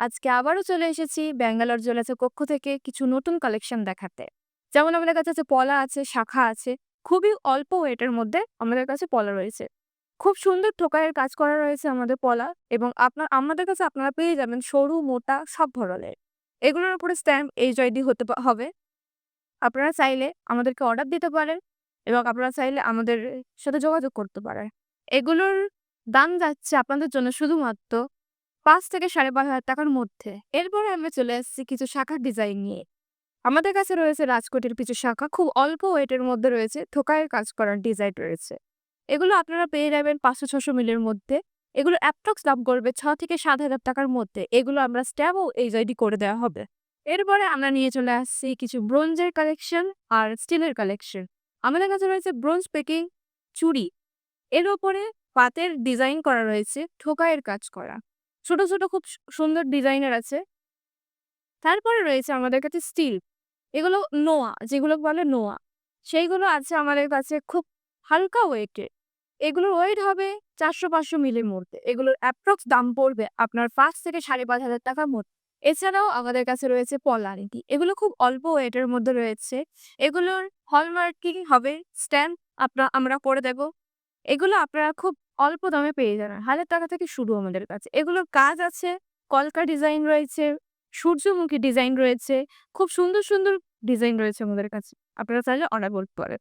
আজকে আবারও চলে এসেছি ব্যাঙ্গালোর জুয়েলার্সের কক্ষ থেকে কিছু নতুন কালেকশন দেখাতে। যেমন আমাদের কাছে আছে পলা আছে, শাখা আছে। খুবই অল্প ওয়েটের মধ্যে আমাদের কাছে পলা রয়েছে। খুব সুন্দর টোকাইয়ের কাজ করা রয়েছে আমাদের পলা এবং আপনার আমাদের কাছে আপনারা পেয়ে যাবেন সরু, মোটা সব ধরনের। এগুলোর উপরে স্ট্যাম্প এই এইচআইডি হতে হবে। আপনারা চাইলে আমাদেরকে অর্ডার দিতে পারেন এবং আপনারা চাইলে আমাদের সাথে যোগাযোগ করতে পারেন। এগুলোর দাম যাচ্ছে আপনাদের জন্য শুধুমাত্র ৫ থেকে ৳৫,৫০০ টাকার মধ্যে। এরপরে আমরা চলে এসেছি কিছু শাখার ডিজাইন নিয়ে। আমাদের কাছে রয়েছে রাজকোটের কিছু শাখা খুব অল্প ওয়েটের মধ্যে রয়েছে, ঠোকাইয়ের কাজ করার ডিজাইন রয়েছে। এগুলো আপনারা পেয়ে যাবেন পাঁচশো ছশো মিলের মধ্যে। এগুলো অ্যাপটক্স দাম করবে ছ থেকে ৳৭,০০০ টাকার মধ্যে। এগুলো আমরা স্ট্যাম্প ও এইচআইডি করে দেওয়া হবে। এরপরে আমরা নিয়ে চলে আসছি কিছু ব্রোঞ্জের কালেকশন আর স্টিলের কালেকশন। আমাদের কাছে রয়েছে ব্রোঞ্জ পেকিং চুড়ি। এর ওপরে পাতের ডিজাইন করা রয়েছে, ঠোকাইয়ের কাজ করা। ছোট, ছোট খুব সুন্দর ডিজাইনের আছে। তারপরে রয়েছে আমাদের কাছে স্টিল। এগুলো নোয়া, যেগুলো বলে নোয়া। সেইগুলো আছে আমাদের কাছে খুব হালকা ওয়েটের। এগুলোর ওয়েট হবে চারশো পাঁচশো মিলের মধ্যে। এগুলোর অ্যাপ্রক্স দাম পড়বে আপনার ৳৫ থেকে ৳৫,৫০০ টাকার মধ্যে। এছাড়াও আমাদের কাছে রয়েছে পলানিটি। এগুলো খুব অল্প ওয়েটের মধ্যে রয়েছে। এগুলোর হলমার্কিং হবে, স্ট্যাম্প আপনার আমরা করে দেব। এগুলো আপনারা খুব অল্প দামে পেয়ে যাবেন। ৳১,০০০ থেকে শুরু আমাদের কাছে। এগুলোর কাজ আছে, কলকা ডিজাইন রয়েছে, সূর্যমুখী ডিজাইন রয়েছে। খুব সুন্দর, সুন্দর ডিজাইন রয়েছে আমাদের কাছে। আপনারা চাইলে অর্ডার করতে পারেন।